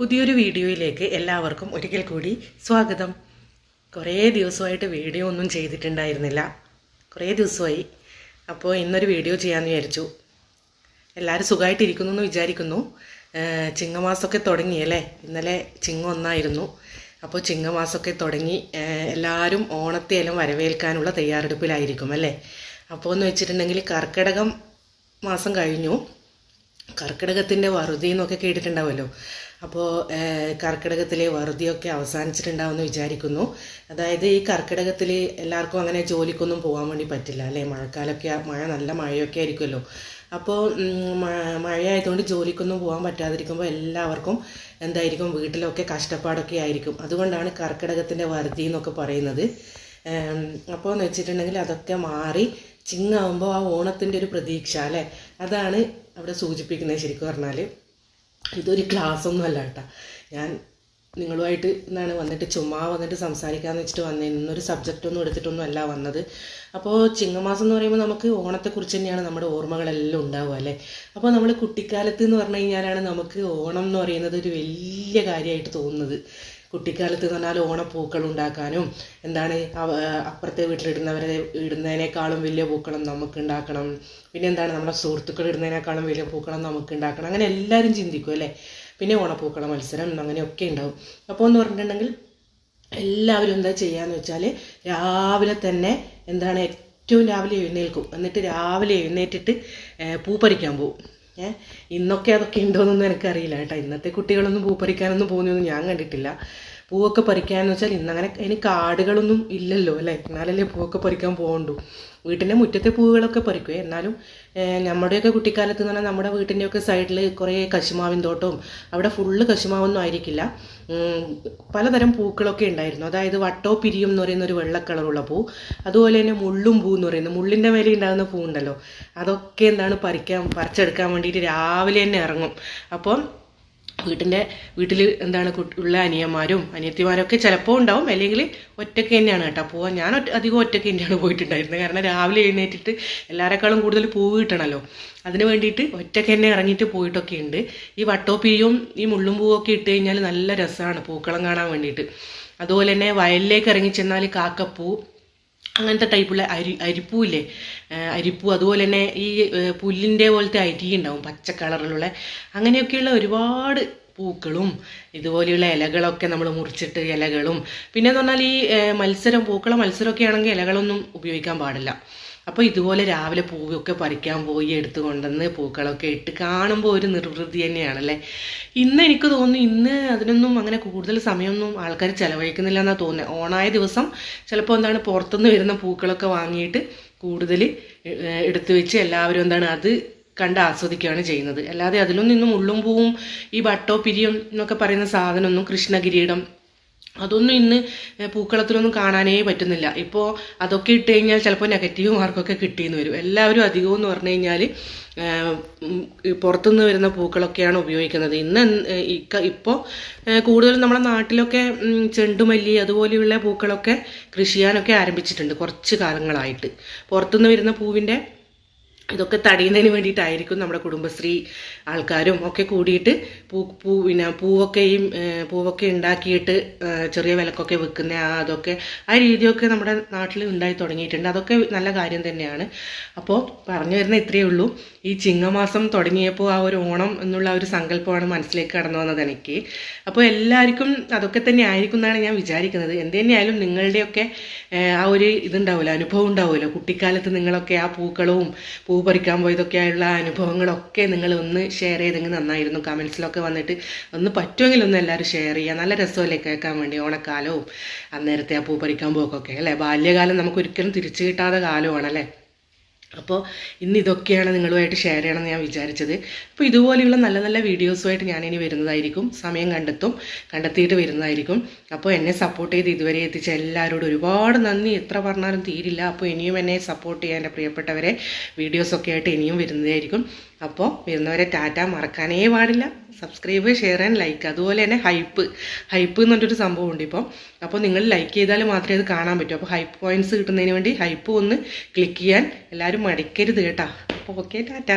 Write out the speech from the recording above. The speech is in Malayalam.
പുതിയൊരു വീഡിയോയിലേക്ക് എല്ലാവർക്കും ഒരിക്കൽ കൂടി സ്വാഗതം. കുറേ ദിവസമായിട്ട് വീഡിയോ ഒന്നും ചെയ്തിട്ടുണ്ടായിരുന്നില്ല. കുറേ ദിവസമായി. അപ്പോൾ ഇന്നൊരു വീഡിയോ ചെയ്യാമെന്ന് വിചാരിച്ചു. എല്ലാവരും സുഖമായിട്ടിരിക്കുന്നു എന്ന് വിചാരിക്കുന്നു. ചിങ്ങമാസമൊക്കെ തുടങ്ങിയല്ലേ ഇന്നലെ ചിങ്ങ ഒന്നായിരുന്നു. അപ്പോൾ ചിങ്ങമാസമൊക്കെ തുടങ്ങി എല്ലാവരും ഓണത്തെയെല്ലാം വരവേൽക്കാനുള്ള തയ്യാറെടുപ്പിലായിരിക്കും അല്ലേ? അപ്പോൾ എന്ന് വെച്ചിട്ടുണ്ടെങ്കിൽ കർക്കിടകം മാസം കഴിഞ്ഞു. കർക്കിടകത്തിന്റെ വറുതി എന്നൊക്കെ കേട്ടിട്ടുണ്ടാവുമല്ലോ. അപ്പോൾ കർക്കിടകത്തിലെ വറുതിയൊക്കെ അവസാനിച്ചിട്ടുണ്ടാവുമെന്ന് വിചാരിക്കുന്നു. അതായത് ഈ കർക്കിടകത്തിൽ എല്ലാവർക്കും അങ്ങനെ ജോലിക്കൊന്നും പോകാൻ വേണ്ടി പറ്റില്ല അല്ലേ? മഴക്കാലമൊക്കെ മഴ നല്ല മഴയൊക്കെ ആയിരിക്കുമല്ലോ. അപ്പോൾ മഴയായതുകൊണ്ട് ജോലിക്കൊന്നും പോകാൻ പറ്റാതിരിക്കുമ്പോൾ എല്ലാവർക്കും എന്തായിരിക്കും വീട്ടിലൊക്കെ കഷ്ടപ്പാടൊക്കെ ആയിരിക്കും. അതുകൊണ്ടാണ് കർക്കിടകത്തിന്റെ വറുതി എന്നൊക്കെ പറയുന്നത്. അപ്പോൾ എന്ന് വെച്ചിട്ടുണ്ടെങ്കിൽ അതൊക്കെ മാറി ചിങ്ങാവുമ്പോൾ ആ ഓണത്തിന്റെ ഒരു പ്രതീക്ഷ അല്ലേ? അതാണ് അവിടെ സൂചിപ്പിക്കുന്നത് ശരിക്കും പറഞ്ഞാൽ ഇതൊരു ക്ലാസ് ഒന്നും അല്ല കേട്ടോ. ഞാൻ നിങ്ങളുമായിട്ട് എന്താണ് വന്നിട്ട് ചുമ്മാ വന്നിട്ട് സംസാരിക്കാമെന്ന് വെച്ചിട്ട് വന്നേ. ഇന്നൊരു സബ്ജക്റ്റ് ഒന്നും എടുത്തിട്ടൊന്നും അല്ല വന്നത്. അപ്പോൾ ചിങ്ങമാസം എന്ന് പറയുമ്പോൾ നമുക്ക് ഓണത്തെക്കുറിച്ച് തന്നെയാണ് നമ്മുടെ ഓർമ്മകളെല്ലാം ഉണ്ടാവുക അല്ലേ? അപ്പോൾ നമ്മൾ കുട്ടിക്കാലത്ത് എന്ന് പറഞ്ഞു കഴിഞ്ഞാലാണ് നമുക്ക് ഓണം എന്ന് പറയുന്നത് ഒരു വലിയ കാര്യമായിട്ട് തോന്നുന്നത്. കുട്ടിക്കാലത്ത് എന്ന് പറഞ്ഞാൽ ഓണപ്പൂക്കൾ ഉണ്ടാക്കാനും എന്താണ് അപ്പുറത്തെ വീട്ടിലിടുന്നവരെ ഇടുന്നതിനേക്കാളും വലിയ പൂക്കളം നമുക്ക് ഉണ്ടാക്കണം. പിന്നെ എന്താണ് നമ്മുടെ സുഹൃത്തുക്കൾ ഇടുന്നതിനേക്കാളും വലിയ പൂക്കളം നമുക്ക് ഉണ്ടാക്കണം. അങ്ങനെ എല്ലാവരും ചിന്തിക്കും അല്ലേ? പിന്നെ ഓണപ്പൂക്കള മത്സരം അങ്ങനെയൊക്കെ ഉണ്ടാവും. അപ്പോൾ എന്ന് പറഞ്ഞിട്ടുണ്ടെങ്കിൽ എല്ലാവരും എന്താ ചെയ്യാന്ന് വെച്ചാൽ രാവിലെ തന്നെ എന്താണ് ഏറ്റവും രാവിലെ എഴുന്നേൽക്കും. എന്നിട്ട് രാവിലെ എഴുന്നേറ്റിട്ട് പൂ പറിക്കാൻ പോകും ഏഹ് ഇന്നൊക്കെ അതൊക്കെ ഉണ്ടോയെന്നൊന്നും എനിക്കറിയില്ല കേട്ടോ. ഇന്നത്തെ കുട്ടികളൊന്നും പൂപ്പറിക്കാനൊന്നും പോകുന്നൊന്നും ഞാൻ കണ്ടിട്ടില്ല. പൂവൊക്കെ പറിക്കാന്ന് വെച്ചാൽ ഇന്നങ്ങനെ ഇനി കാടുകളൊന്നും ഇല്ലല്ലോ അല്ലേ? എന്നാലല്ലേ പൂവൊക്കെ പറിക്കാൻ പോകണ്ടു വീട്ടിന്റെ മുറ്റത്തെ പൂവുകളൊക്കെ പറിക്കുവേ എന്നാലും നമ്മുടെയൊക്കെ കുട്ടിക്കാലത്ത് എന്ന് പറഞ്ഞാൽ നമ്മുടെ വീട്ടിന്റെയൊക്കെ സൈഡിൽ കുറേ കശുമാവിൻ തോട്ടവും അവിടെ ഫുള്ള് കശുമാവൊന്നും ആയിരിക്കില്ല. പലതരം പൂക്കളൊക്കെ ഉണ്ടായിരുന്നു. അതായത് വട്ടോ പിരിയും എന്ന് പറയുന്ന ഒരു വെള്ള കളറുള്ള പൂ അതുപോലെ തന്നെ മുള്ളും പൂ എന്ന് പറയുന്നത് മുള്ളിന്റെ മേലെ ഉണ്ടാകുന്ന പൂ ഉണ്ടല്ലോ. അതൊക്കെ എന്താണ് പറിക്കാൻ പറിച്ചെടുക്കാൻ വേണ്ടിയിട്ട് രാവിലെ തന്നെ ഇറങ്ങും. അപ്പം വീട്ടിന്റെ വീട്ടിൽ എന്താണ് ഉള്ള അനിയന്മാരും അനിയത്തിമാരൊക്കെ ചിലപ്പോൾ ഉണ്ടാവും. അല്ലെങ്കിൽ ഒറ്റയ്ക്ക് തന്നെയാണ് കേട്ടോ പോവാൻ ഞാൻ അധികം ഒറ്റയ്ക്ക് തന്നെയാണ് പോയിട്ടുണ്ടായിരുന്നത്. കാരണം രാവിലെ എഴുന്നേറ്റിട്ട് എല്ലാവരെക്കാളും കൂടുതൽ പൂവ് കിട്ടണമല്ലോ അതിന് വേണ്ടിയിട്ട് ഒറ്റയ്ക്ക് തന്നെ ഇറങ്ങിയിട്ട് പോയിട്ടൊക്കെ ഉണ്ട്. ഈ വട്ടോപ്പിയും ഈ മുള്ളും പൂവൊക്കെ ഇട്ട് കഴിഞ്ഞാൽ നല്ല രസമാണ് പൂക്കളം കാണാൻ വേണ്ടിയിട്ട്. അതുപോലെ തന്നെ വയലിലേക്ക് ഇറങ്ങി ചെന്നാൽ കാക്കപ്പൂ അങ്ങനത്തെ ടൈപ്പുള്ള അരി അരിപ്പൂ ഇല്ലേ അരിപ്പൂ അതുപോലെ തന്നെ ഈ പുല്ലിന്റെ പോലത്തെ അരി ഉണ്ടാവും പച്ച കളറിലുള്ള. അങ്ങനെയൊക്കെയുള്ള ഒരുപാട് പൂക്കളും ഇതുപോലെയുള്ള ഇലകളൊക്കെ നമ്മൾ മുറിച്ചിട്ട് ഇലകളും. പിന്നെ എന്ന് പറഞ്ഞാൽ ഈ മത്സരം പൂക്കള മത്സരമൊക്കെ ആണെങ്കിൽ ഇലകളൊന്നും ഉപയോഗിക്കാൻ പാടില്ല. അപ്പോൾ ഇതുപോലെ രാവിലെ പൂവൊക്കെ പറിക്കാൻ പോയി എടുത്തു കൊണ്ടുവന്ന് പൂക്കളൊക്കെ ഇട്ട് കാണുമ്പോൾ ഒരു നിർവൃതി തന്നെയാണല്ലേ? ഇന്ന് എനിക്ക് തോന്നുന്നു ഇന്ന് അതിനൊന്നും അങ്ങനെ കൂടുതൽ സമയമൊന്നും ആൾക്കാർ ചിലവഴിക്കുന്നില്ല എന്നാണ് തോന്നുന്നത് ഓണായ ദിവസം ചിലപ്പോൾ എന്താണ് പുറത്തുനിന്ന് വരുന്ന പൂക്കളൊക്കെ വാങ്ങിയിട്ട് കൂടുതൽ എടുത്തു വെച്ച് എല്ലാവരും എന്താണ് അത് കണ്ട് ആസ്വദിക്കുകയാണ് ചെയ്യുന്നത്. അല്ലാതെ അതിലൊന്നും ഇന്നും ഉള്ളും പൂവും ഈ ബട്ടോ പിരിയും എന്നൊക്കെ പറയുന്ന സാധനമൊന്നും കൃഷ്ണകിരീടം അതൊന്നും ഇന്ന് പൂക്കളത്തിലൊന്നും കാണാനേ പറ്റുന്നില്ല. ഇപ്പോൾ അതൊക്കെ ഇട്ട് കഴിഞ്ഞാൽ ചിലപ്പോൾ നെഗറ്റീവ് മാർക്കൊക്കെ കിട്ടിയെന്ന് വരും. എല്ലാവരും അധികവും എന്ന് പറഞ്ഞു കഴിഞ്ഞാൽ പുറത്തുനിന്ന് വരുന്ന പൂക്കളൊക്കെയാണ് ഉപയോഗിക്കുന്നത്. ഇന്ന് ഇപ്പോൾ കൂടുതലും നമ്മുടെ നാട്ടിലൊക്കെ ചെണ്ടുമല്ലി അതുപോലെയുള്ള പൂക്കളൊക്കെ കൃഷി ചെയ്യാനൊക്കെ ആരംഭിച്ചിട്ടുണ്ട് കുറച്ച് കാലങ്ങളായിട്ട്. പുറത്തുനിന്ന് വരുന്ന പൂവിന്റെ ഇതൊക്കെ തടയുന്നതിന് വേണ്ടിയിട്ടായിരിക്കും നമ്മുടെ കുടുംബശ്രീ ആൾക്കാരും ഒക്കെ കൂടിയിട്ട് പൂ പൂ പിന്നെ പൂവൊക്കെയും പൂവൊക്കെ ഉണ്ടാക്കിയിട്ട് ചെറിയ വിലക്കൊക്കെ വെക്കുന്ന ആ അതൊക്കെ ആ രീതിയൊക്കെ നമ്മുടെ നാട്ടിൽ ഉണ്ടായി തുടങ്ങിയിട്ടുണ്ട്. അതൊക്കെ നല്ല കാര്യം തന്നെയാണ്. അപ്പോൾ പറഞ്ഞു വരുന്ന ഇത്രയേ ഉള്ളൂ. ഈ ചിങ്ങമാസം തുടങ്ങിയപ്പോൾ ആ ഒരു ഓണം എന്നുള്ള ഒരു സങ്കല്പമാണ് മനസ്സിലേക്ക് കടന്നു വന്നത് എനിക്ക്. അപ്പോൾ എല്ലാവർക്കും അതൊക്കെ തന്നെ ആയിരിക്കും എന്നാണ് ഞാൻ വിചാരിക്കുന്നത്. എന്ത് തന്നെയായാലും നിങ്ങളുടെയൊക്കെ ആ ഒരു ഇതുണ്ടാവില്ല അനുഭവം ഉണ്ടാവുമല്ലോ കുട്ടിക്കാലത്ത് നിങ്ങളൊക്കെ ആ പൂക്കളവും പൂ പറിക്കാൻ പോയതൊക്കെയുള്ള അനുഭവങ്ങളൊക്കെ നിങ്ങൾ ഒന്ന് ഷെയർ ചെയ്തെങ്കിൽ നന്നായിരുന്നു. കമൻസിലൊക്കെ വന്നിട്ട് ഒന്ന് പറ്റുമെങ്കിൽ ഒന്ന് എല്ലാവരും ഷെയർ ചെയ്യുക. നല്ല രസമല്ലേ കേൾക്കാൻ വേണ്ടി ഓണക്കാലവും. അന്നേരത്തെ ആ പൂ പറിക്കാൻ പോക്കൊക്കെ അല്ലേ? ബാല്യകാലം നമുക്ക് ഒരിക്കലും തിരിച്ചു കിട്ടാത്ത കാലമാണല്ലേ അപ്പോൾ ഇന്ന് ഇതൊക്കെയാണ് നിങ്ങളുമായിട്ട് ഷെയർ ചെയ്യണമെന്ന് ഞാൻ വിചാരിച്ചത്. അപ്പോൾ ഇതുപോലെയുള്ള നല്ല നല്ല വീഡിയോസുമായിട്ട് ഞാനിനി വരുന്നതായിരിക്കും. സമയം കണ്ടെത്തും. കണ്ടെത്തിയിട്ട് വരുന്നതായിരിക്കും. അപ്പോൾ എന്നെ സപ്പോർട്ട് ചെയ്ത് ഇതുവരെ എത്തിച്ച എല്ലാവരോടും ഒരുപാട് നന്ദി. എത്ര പറഞ്ഞാലും തീരില്ല. അപ്പോൾ ഇനിയും എന്നെ സപ്പോർട്ട് ചെയ്യാൻ എന്റെ പ്രിയപ്പെട്ടവരെ വീഡിയോസൊക്കെ ആയിട്ട് ഇനിയും വരുന്നതായിരിക്കും. അപ്പോൾ വരുന്നവരെ ടാറ്റ മറക്കാനേ പാടില്ല. സബ്സ്ക്രൈബ് ഷെയർ ആൻഡ് ലൈക്ക് അതുപോലെ തന്നെ ഹൈപ്പ് ഹൈപ്പ് എന്ന് പറഞ്ഞൊരു സംഭവം ഉണ്ട് ഇപ്പോൾ അപ്പോൾ നിങ്ങൾ ലൈക്ക് ചെയ്താൽ മാത്രമേ അത് കാണാൻ പറ്റൂ. അപ്പോൾ ഹൈപ്പ് പോയിന്റ്സ് കിട്ടുന്നതിന് വേണ്ടി ഹൈപ്പ് ഒന്ന് ക്ലിക്ക് ചെയ്യാൻ എല്ലാവരും മടിക്കരുത് കേട്ടോ. അപ്പോൾ ഓക്കെ ടാറ്റ.